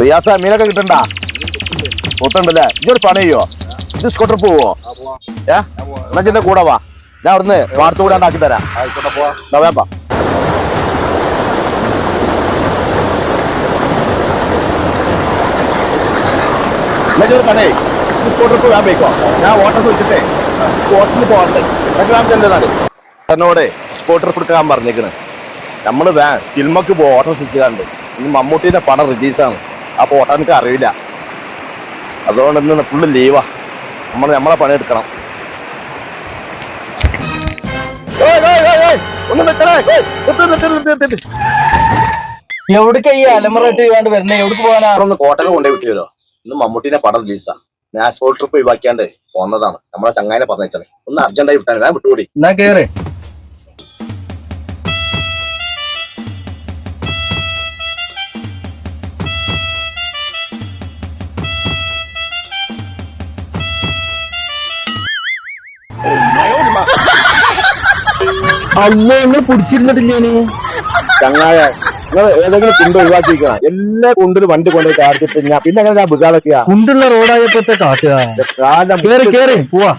റിയാസ മീനൊക്കെ കിട്ടണ്ട? പൊത്തുണ്ടല്ലേ ഇതൊരു പണി ചെയ്യോ? ഇത് സ്കൂട്ടർ പോവോ? ഏ? എന്നാ കൂടെ വാ. ഞാൻ അവിടുന്ന് വാർത്ത കൂടെ ഉണ്ടാക്കി തരാം വേപ്പാ എന്നാ ചെറു പണി ഇത് സ്കൂട്ടർ പോയി വേൻ പോയിക്കോ. ഞാൻ ഓട്ടം വെച്ചിട്ടേ. ഹോസ്റ്റലിൽ പോകണ്ടേ എന്നോട് സ്കൂട്ടർ കൊടുക്കാൻ പറഞ്ഞേക്കണ്. നമ്മൾ വേ സിനിമക്ക് പോ ഓട്ടം സ്വിച്ചുകാണ്ട് ഇനി മമ്മൂട്ടിന്റെ പടം റിലീസാണ്. അപ്പൊ ഓട്ടം എനിക്ക് അറിയില്ല. അതുകൊണ്ട് ഇന്ന് ഫുള്ള് ലീവാ നമ്മൾ നമ്മളെ പണി എടുക്കണം. എവിടേക്ക് ഈ അലമുറ ചെയ്യാണ്ട് വരുന്നേ? പോകാനാ? ഒന്ന് കോട്ടയം കൊണ്ടുപോയി വിട്ടുവരോ ഇന്ന് മമ്മൂട്ടിന്റെ പടം റിലീസാ. National trip ഒഴിവാക്കിയാണ്ട് പോന്നതാണ്. നമ്മളെ ചങ്ങായിനെ പറഞ്ഞേ ഒന്ന് അർജന്റായി വിട്ടാണ്. ഞാൻ വിട്ടുകൂടി. എന്നാ കേറ്. അല്ലോ നിങ്ങൾ പിടിച്ചിരുന്നിട്ടില്ലേ ചങ്ങായ നിങ്ങൾ ഏതെങ്കിലും കുണ്ട് ഒഴിവാക്കിക്കണം എല്ലാ കുണ്ടിലും വണ്ടി കൊണ്ടുപോയി കാർത്തിട്ട് ഞാൻ പിന്നെ അങ്ങനെ ഞാൻ ബുഗാളൊക്കെയാ കുണ്ടുള്ള റോഡായപ്പോഴത്തെ കാട്ടുക. കാലം കേറി കേറി പോവാ.